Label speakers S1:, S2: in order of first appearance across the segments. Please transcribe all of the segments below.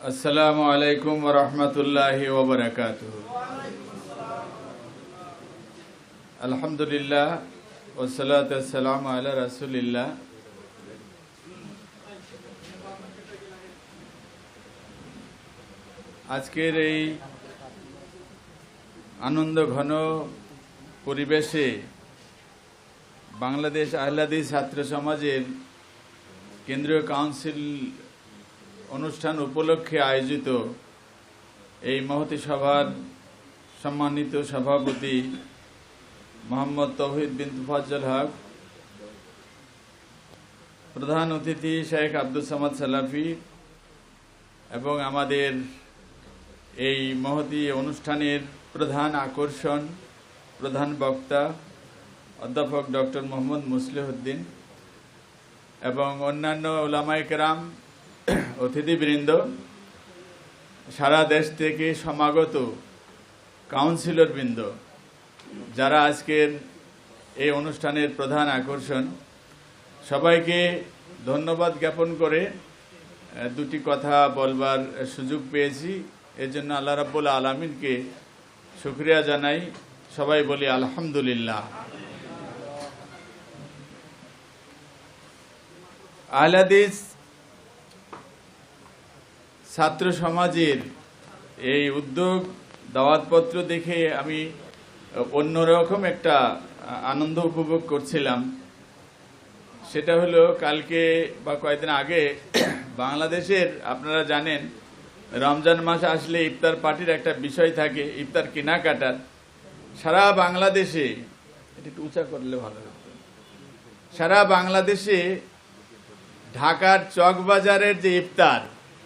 S1: আসসালামু আলাইকুম রহমতুল্লাহ ওবরাকাত আলহামদুলিল্লাহ ওসলাত সালাম আলা রাসুলিল্লাহ। আজকের এই আনন্দ ঘন পরিবেশে বাংলাদেশ আহ্লাদি ছাত্র সমাজের কেন্দ্রীয় কাউন্সিল অনুষ্ঠান উপলক্ষে আয়োজিত এই মহতি সভার সম্মানিত সভাপতি মোহাম্মদ তৌহিদ বিন তুফাজ্জল হক, প্রধান অতিথি শেখ আব্দুল সামাদ সালাফি এবং আমাদের এই মহতি অনুষ্ঠানের প্রধান আকর্ষণ, প্রধান বক্তা অধ্যাপক ডক্টর মোহাম্মদ মুসলিহউদ্দিন এবং অন্যান্য ওলামায়ে কেরাম, অতিথিবৃন্দ, সারা দেশ থেকে সমাগত কাউন্সিলর বৃন্দ যারা আজকের এই অনুষ্ঠানের প্রধান আকর্ষণ। সবাইকে ধন্যবাদ জ্ঞাপন করে দুটি কথা বলবার সুযোগ পেয়েছি। এর জন্য আল্লাহ রাব্বুল আলমিনকে শুক্রিয়া জানাই। সবাই বলি আলহামদুলিল্লাহ। আহলাদিস ছাত্র সমাজের এই উদ্যোগ, দাওয়াতপত্র দেখে আমি অন্যরকম একটা আনন্দ উপভোগ করছিলাম। সেটা হলো কালকে বা কয়েকদিন আগে বাংলাদেশের, আপনারা জানেন, রমজান মাস আসলে ইফতার পার্টির একটা বিষয় থাকে, ইফতার কেনাকাটার। সারা বাংলাদেশে, এটা একটু উঁচা করলে ভালো সারা বাংলাদেশে ঢাকার চকবাজারের যে ইফতার,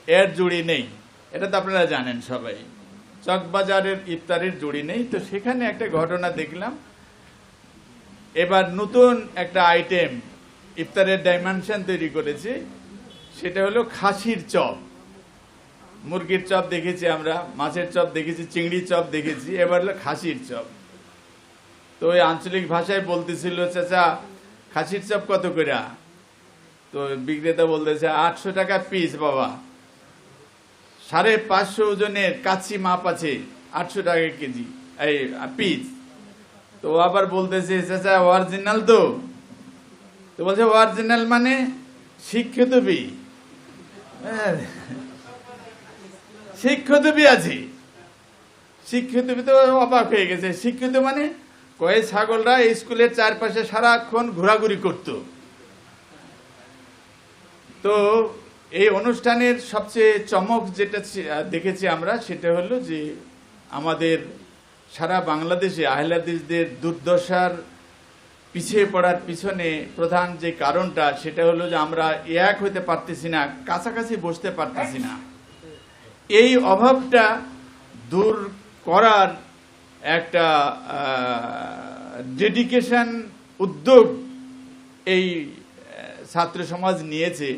S1: এর জুড়ি নেই। এটা তো আপনারা জানেন সবাই। চকবাজারের ইফতারের জুড়ি নেই। তো সেখানে একটা ঘটনা দেখলাম। এবার নতুন একটা আইটেম ইফতারের ডাইমেনশন তৈরি করেছে। সেটা হলো খাসির চপ। মুরগির চপ দেখেছি আমরা, মাছের চপ দেখেছি চিংড়ি চপ দেখেছি। এবার হলো খাসির চপ। তো ওই আঞ্চলিক ভাষায় বলতেছিল, চাচা, খাসির চপ কত করে তো বিক্রেতা বলতেছে, আটশো টাকা পিস বাবা। সাড়ে পাঁচশো ওজনের কাছি মাপ আছে, আটশো টাকা কেজি, এই পিস তো আবার বলতেছে, চাচা অরিজিনাল তো। তো বলছে অরিজিনাল মানে শিক্ষিত বি। শিক্ষিত বি আছে। শিক্ষিত বি তো অবাক হয়ে গেছে। শিক্ষিত মানে কয়ে ছাগলরা স্কুলের চারপাশে সারাক্ষণ ঘোরাঘুরি করতো। তো এই অনুষ্ঠানের সবচেয়ে চমক যেটা দেখেছি আমরা, সেটা হলো যে আমাদের সারা বাংলাদেশে আহলাদিসদের দুর্দশার পিছিয়ে পড়ার পিছনে প্রধান যে কারণটা, সেটা হলো যে আমরা এক হতে পারতেছি না, কাছাকাছি বসতে পারতেছি না। এই অভাবটা দূর করার একটা ডেডিকেশন উদ্যোগ এই ছাত্র সমাজ নিয়েছে।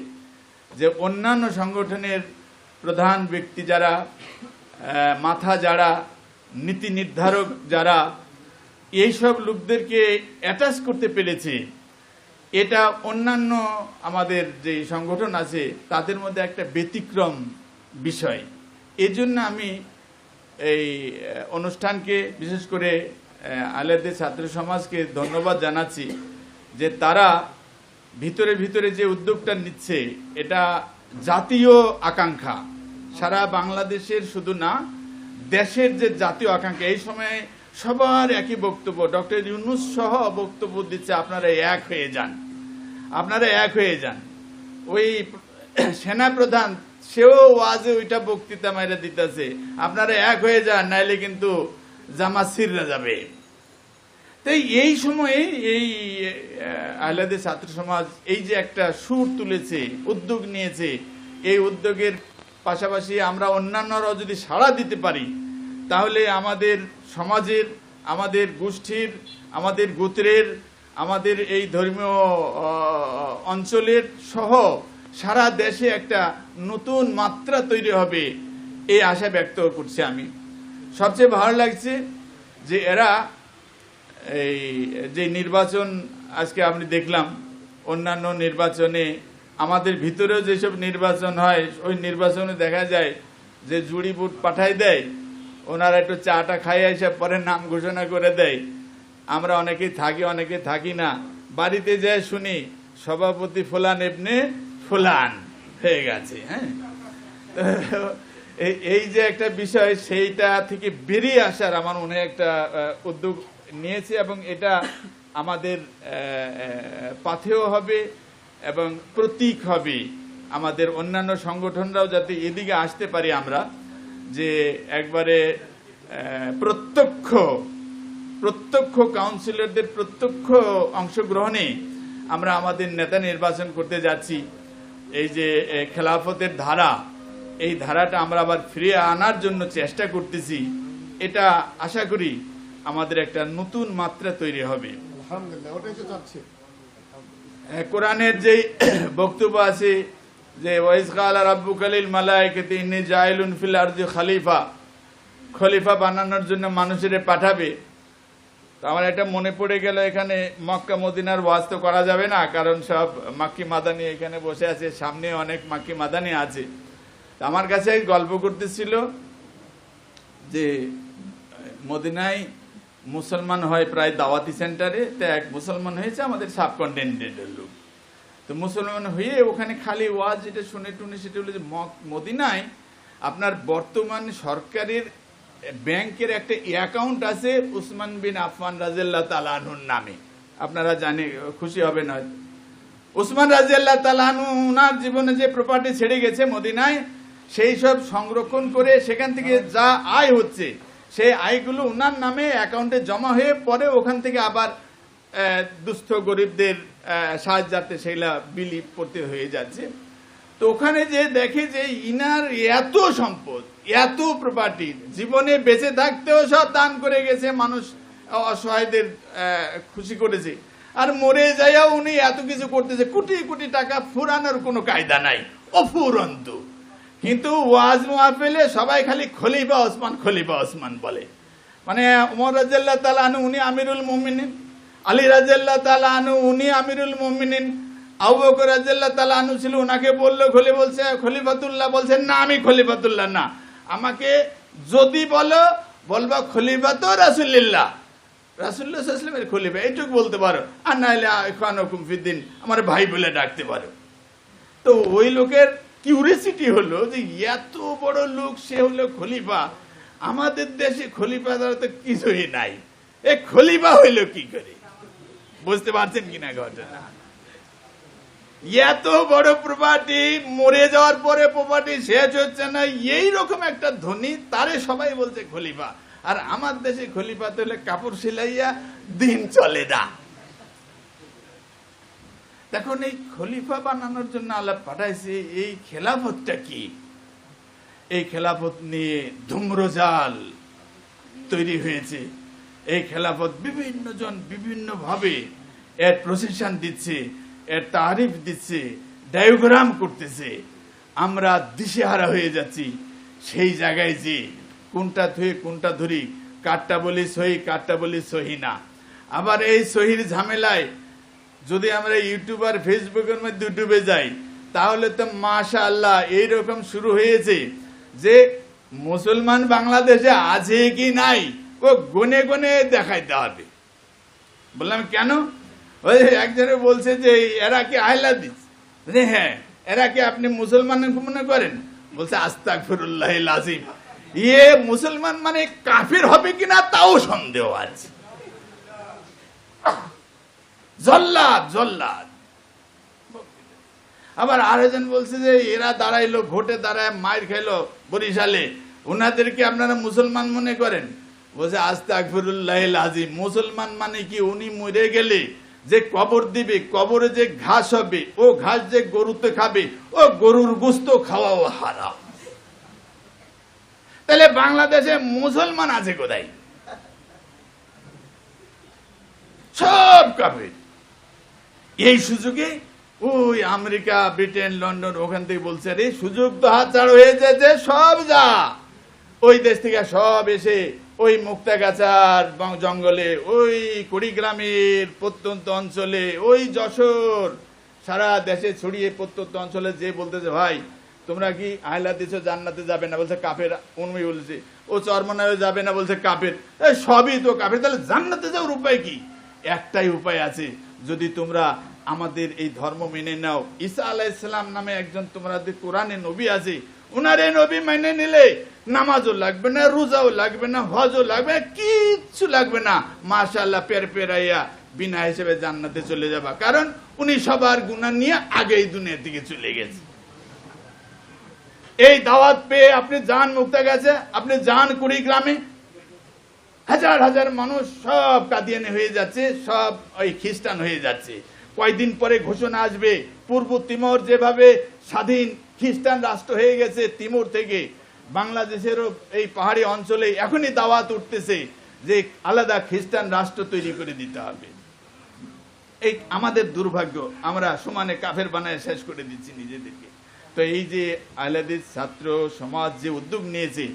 S1: যে অন্যান্য সংগঠনের প্রধান ব্যক্তি যারা মাথা যারা, নীতি নির্ধারক যারা, এইসব লোকদেরকে অ্যাটাচ করতে পেরেছে, এটা অন্যান্য আমাদের যে সংগঠন আছে, তাদের মধ্যে একটা ব্যতিক্রম বিষয়। এজন্য আমি এই অনুষ্ঠানকে বিশেষ করে আলেদের ছাত্র সমাজকে ধন্যবাদ জানাচ্ছি যে তারা ভিতরে ভিতরে যে উদ্যোগটা নিচ্ছে, এটা জাতীয় আকাঙ্ক্ষা। সারা বাংলাদেশের শুধু না, দেশের যে জাতীয় আকাঙ্ক্ষা, এই সময়ে সবার একই বক্তব্য, ডক্টর ইউনুস সহ বক্তব্য দিচ্ছে, আপনারা এক হয়ে যান। আপনারা এক হয়ে যান। ওই সেনা প্রধান সেও ওয়াজে ওইটা বক্তৃতা মাইরা দিতেছে, আপনারা এক হয়ে যান, নাইলে কিন্তু জামা সিররা যাবে। তাই এই সময়ে এই আহলাদের ছাত্র সমাজ এই যে একটা সুর তুলেছে, উদ্যোগ নিয়েছে, এই উদ্যোগের পাশাপাশি আমরা অন্যান্যরাও যদি সাড়া দিতে পারি, তাহলে আমাদের সমাজের, আমাদের গোষ্ঠীর, আমাদের গোত্রের, আমাদের এই ধর্মীয় অঞ্চলের সহ সারা দেশে একটা নতুন মাত্রা তৈরি হবে, এই আশা ব্যক্ত করছি আমি। সবচেয়ে ভালো লাগছে যে এরা এই, যে নির্বাচন আজকে আপনি দেখলাম, অন্যান্য নির্বাচনে আমাদের ভিতরেও যেসব নির্বাচন হয়, ওই নির্বাচনে দেখা যায় যে জুড়ি বুট পাঠাই দেয়, ওনারা একটু চাটা খাই এসে পরে নাম ঘোষণা করে দেয়। আমরা অনেকেই থাকি, অনেকে থাকি না। বাড়িতে যায় শুনি, সভাপতি ফুলান এমনি ফুলান হয়ে গেছে হ্যাঁ? এই যে একটা বিষয়, সেইটা থেকে বেরিয়ে আসার আমার মনে একটা উদ্যোগ নিয়েছে এবং এটা আমাদের আহ, হবে এবং প্রতীক হবে। আমাদের অন্যান্য সংগঠনরাও যাতে এদিকে আসতে পারি আমরা যে একবারে প্রত্যক্ষ প্রত্যক্ষ কাউন্সিলরদের প্রত্যক্ষ অংশগ্রহণে আমরা আমাদের নেতা নির্বাচন করতে যাচ্ছি। এই যে খেলাফতের ধারা এই ধারাটা আমরা আবার ফিরিয়ে আনার জন্য চেষ্টা করতেছি। এটা আশা করি আমাদের একটা নতুন মাত্রা তৈরি হবে। এ, কোরআনের যে বক্তব্য আছে যে ওয়াইজ কালা রাব্বু কালিল জাইলুন ফিল খলিফা। খলিফা বানানোর জন্য মানুষের পাঠাবে। তো আমার এটা মনে পড়ে গেল এখানে মক্কা মদিনার ওয়াজ তো করা যাবে না কারণ সব মাক্কি মাদানি এখানে বসে আছে সামনে অনেক মাক্কি মাদানি আছে। আমার কাছে গল্প করতেছিল যে মদিনায় মুসলমান হয় প্রায় দাওয়াতি সেন্টারে, তো এক মুসলমান হয়েছে আমাদের সাবকন্টিনেন্টের লোক। তো মুসলমান হয়ে ওখানে খালি ওয়াজ যেটা শুনে টুনে সেটা হলো যে মদিনায় আপনার বর্তমান সরকারের ব্যাংকের একটা অ্যাকাউন্ট আছে উসমান বিন আফমান রাজিয়াল্লাহ তালাহুর নামে। আপনারা জানে, খুশি হবেন হয়তো উসমান রাজিয়াল্লাহ তালাহনু ওনার জীবনে যে প্রপার্টি ছেড়ে গেছে মদিনায়, সেই সব সংরক্ষণ করে সেখান থেকে যা আয় হচ্ছে সেই আয়গুলো উনার নামে অ্যাকাউন্টে জমা হয়ে পরে ওখান থেকে আবার দুস্থ গরিবদের সাহায্যার্থে সেগুলা বিলি করতে হয়ে যাচ্ছে। তো ওখানে যে দেখে যে ইনার এত সম্পদ, এত প্রপার্টি জীবনে বেঁচে থাকতেও সব দান করে গেছে, মানুষ অসহায়দের খুশি করেছে। আর মরে যাইয়া উনি এত কিছু করতেছে, কোটি কোটি টাকা ফুরানোর কোনো কায়দা নাই। অফুরন্ত। কিন্তু ওয়াজ মাহফিলে সবাই খালি খলিফা ওসমান খলিফা ওসমান বলে। মানে উমর রাজিয়াল্লাহ তালানু উনি আমিরুল মুমিনিন। আলী রাজিয়াল্লাহ তালানু উনি আমিরুল মুমিনিন। আবু বকর রাজিয়াল্লাহ তালানু ছিল ওনাকে বলল, খলি, বলছে, খলিফাতুল্লাহ বলছেন, না, আমি খলিফাতুল্লাহ না। আমাকে যদি বলো, বলবা খলিফাত রাসুলিল্লাহ। রাসুল্লাহ সাল্লামের খলিফা, এইটুকু বলতে পারো। আর নাহলে খান আমার ভাই বলে ডাকতে পারো। তো ওই লোকের কিউরিসিটি হলো যে এত বড় লোক সে হলো খলিফা। আমাদের দেশে খলিফা দ্বারা তো কিছুই নাই। এ খলিফা হইল কি করে? বুঝতে পারছেন কিনা ঘটনা? এত বড় প্রপার্টি মরে যাওয়ার পরে প্রপার্টি শেষ হচ্ছে না এই রকম একটা ধনী, তারে সবাই বলছে খলিফা। আর আমার দেশে খলিফা তো হলে কাপড় সিলাইয়া দিন চলে না। দেখুন, এই খলিফা বানানোর জন্য আল্লাহ পাঠাইছে, এই খেলাফতটা কি? এই খেলাফত নিয়ে ধুম্রজাল তৈরি হয়েছে। এই খেলাফত বিভিন্ন জন বিভিন্ন ভাবে এর প্রসেশন দিচ্ছে, এর তারিফ দিচ্ছে, ডায়োগ্রাম করতেছে। আমরা দিশেহারা হয়ে যাচ্ছি সেই জায়গায় যে কোনটা ধুয়ে কোনটা ধরি কাঠটা বলি সহি কাঠটা বলি সহি না। আবার এই সহির ঝামেলায় যদি আমরা ইউটিউব আর ফেসবুকের মধ্যে ডুবে যাই তাহলে তো মাশা আল্লাহ এইরকম শুরু হয়েছে যে মুসলমান বাংলাদেশে আছে কি নাই ও গনে গনে দেখাইতে হবে। বললাম কেন? ওই একজনে বলছে যে এরা কি আহলা দিচ্ছে বলছে, হ্যাঁ এরা কি আপনি মুসলমান মনে করেন? বলছে আস্তাক ফিরুল্লাহ লাজিম ইয়ে মুসলমান মানে কাফির হবে কিনা তাও সন্দেহ আছে। জল্লাদ জল্লাদ। আবার আরেকজন বলছে যে, এরা দাঁড়াইলো, ভোটে দাঁড়ায় মায়ের খাইলো বরিশালে। ওনাদেরকে আপনারা মুসলমান মনে করেন? বলছে আস্তে আকবরুল্লাহ আজিম মুসলমান মানে কি? উনি মরে গেলে যে কবর দিবে, কবরে যে ঘাস হবে, ও ঘাস যে গরুতে খাবে, ও গরুর গুস্ত খাওয়াও হারাম। তাহলে বাংলাদেশে মুসলমান আছে কোথায়? সব কাফের। এই সুযোগে ওই আমেরিকা, ব্রিটেন, লন্ডন ওখান থেকে বলছে রে সুযোগ তো হাত ছাড় হয়ে যেতে সব যা। ওই দেশ থেকে সব এসে ওই মুক্তাগাছার জঙ্গলে, ওই কুড়িগ্রামের প্রত্যন্ত অঞ্চলে, ওই যশোর সারা দেশে ছড়িয়ে প্রত্যন্ত অঞ্চলে যে বলতেছে, ভাই, তোমরা কি আহলা দিছো, জান্নাতে যাবে না? বলছে কাপের উন্মি বলছে, ও চরমনায় যাবে না, বলছে কাপের সবই তো কাপের তাহলে জান্নাতে যাওয়ার উপায় কি? একটাই উপায় আছে যদি তোমরা আমাদের এই ধর্ম মেনে নাও। ঈসা আলাইসালাম নামে একজন তোমাদের কোরআনে নবী আছে উনার এই নবী মেনে নিলে নামাজও লাগবে না, রোজাও লাগবে না, হজও লাগবে না, কিচ্ছু লাগবে না। মাশাল্লাহ পের পেরাইয়া বিনা হিসেবে জান্নাতে চলে যাবা। কারণ উনি সবার গুণা নিয়ে আগেই দুনিয়ার দিকে চলে গেছে। এই দাওয়াত পেয়ে আপনি যান মুক্তা গেছে, আপনি যান কুড়িগ্রামে হাজার হাজার মানুষ সব কাদিয়ানে হয়ে যাচ্ছে, সব ওই খ্রিস্টান হয়ে যাচ্ছে। কয়দিন পরে ঘোষণা আসবে, পূর্ব তিমোর যেভাবে স্বাধীন খ্রিস্টান রাষ্ট্র হয়ে গেছে তিমোর থেকে, বাংলাদেশেরও এই পাহাড়ি অঞ্চলে এখনই দাওয়াত উঠতেছে যে আলাদা খ্রিস্টান রাষ্ট্র তৈরি করে দিতে হবে। এই আমাদের দুর্ভাগ্য, আমরা সমানে কাফের বানায় শেষ করে দিচ্ছি নিজেদেরকে। তো এই যে আহলাদিস ছাত্র সমাজ যে উদ্যোগ নিয়েছে,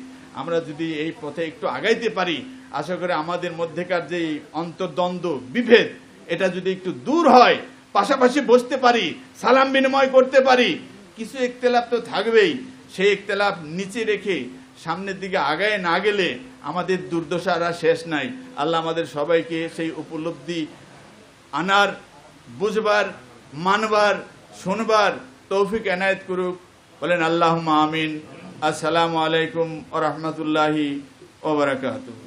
S1: আমরা যদি এই পথে একটু আগাইতে পারি আশা করি আমাদের মধ্যেকার যে অন্তর্দ্বন্দ্ব বিভেদ, এটা যদি একটু দূর হয়, পাশাপাশি বসতে পারি, সালাম বিনিময় করতে পারি, কিছু একতেলাপ তো থাকবেই। সেই একতেলাপ নিচে রেখে সামনের দিকে আগায় না গেলে আমাদের দুর্দশারা শেষ নাই। আল্লাহ আমাদের সবাইকে সেই উপলব্ধি আনার, বুঝবার, মানবার, শুনবার তৌফিক এনায়েত করুক। বলেন আল্লাহ আমিন। আসসালামু আলাইকুম ও রহমতুল্লাহি ওবরাকাতুহ